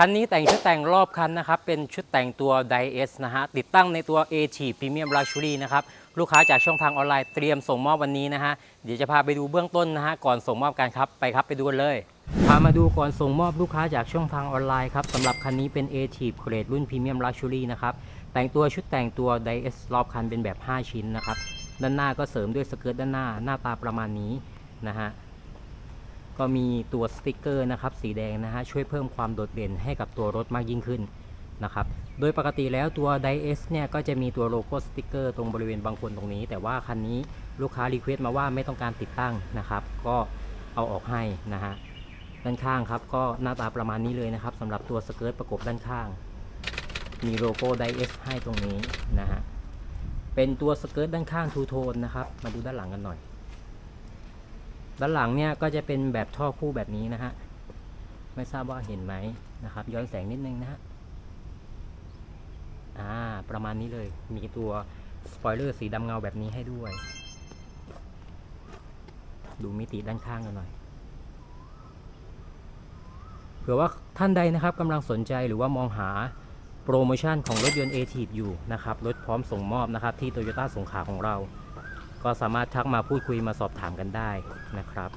คันนี้แต่งชุดแต่งรอบคันนะครับ เป็นชุดแต่งตัว d i s นะฮะ ติดตั้งในตัว a t Premium Luxury นะครับ ลูกค้าจากช่องทางออนไลน์เตรียมส่งมอบวันนี้นะฮะ เดี๋ยวจะพาไปดูเบื้องต้นนะฮะ ก่อนส่งมอบกันครับ ไปครับไปดูกันเลยพามาดูก่อนส่งมอบลูกค้าจากช่องทางออนไลน์ครับสำหรับคันนี้เป็น A-Tiv เกรดรุ่น Premium Luxury นะครับ แต่งตัวชุดแต่งตัว d i s รอบคันเป็นแบบ 5 ชิ้นนะครับ ด้านหน้าก็เสริมด้วยสเกิร์ตด้านหน้า หน้าตาประมาณนี้นะฮะ ก็มีตัวสติกเกอร์นะครับสีแดงนะฮะช่วยเพิ่มความโดดเด่นให้กับตัวรถมากยิ่งขึ้นนะครับโดยปกติแล้วตัว d i s เนี่ยก็จะมีตัวโลโก้สติกเกอร์ตรงบริเวณบางคนตรงนี้ แต่ว่าคันนี้ลูกค้ารีเควสต์มาว่าไม่ต้องการติดตั้งนะครับ ก็เอาออกให้นะฮะด้านข้างครับก็หน้าตาประมาณนี้เลยนะครับสำหรับตัวสเกิร์ตประกบด้านข้าง มีโลโก้ d i s ให้ตรงนี้นะฮะเป็นตัวสเกิร์ตด้านข้างทูโทนนะครับมาดูด้านหลังกันหน่อย ด้านหลังเนี่ยก็จะเป็นแบบท่อคู่แบบนี้นะฮะ ไม่ทราบว่าเห็นไหมนะครับ ย้อนแสงนิดนึงนะฮะ อ่า ประมาณนี้เลย มีตัวสปอยเลอร์สีดำเงาแบบนี้ให้ด้วย ดูมิติด้านข้างกันหน่อย เผื่อว่าท่านใดนะครับกำลังสนใจหรือว่ามองหาโปรโมชั่นของรถยนต์ a t i v อยู่นะครับ รถพร้อมส่งมอบนะครับที่โตโยต้าสงขลาของเรา ก็สามารถทักมาพูดคุยมาสอบถามกันได้นะครับ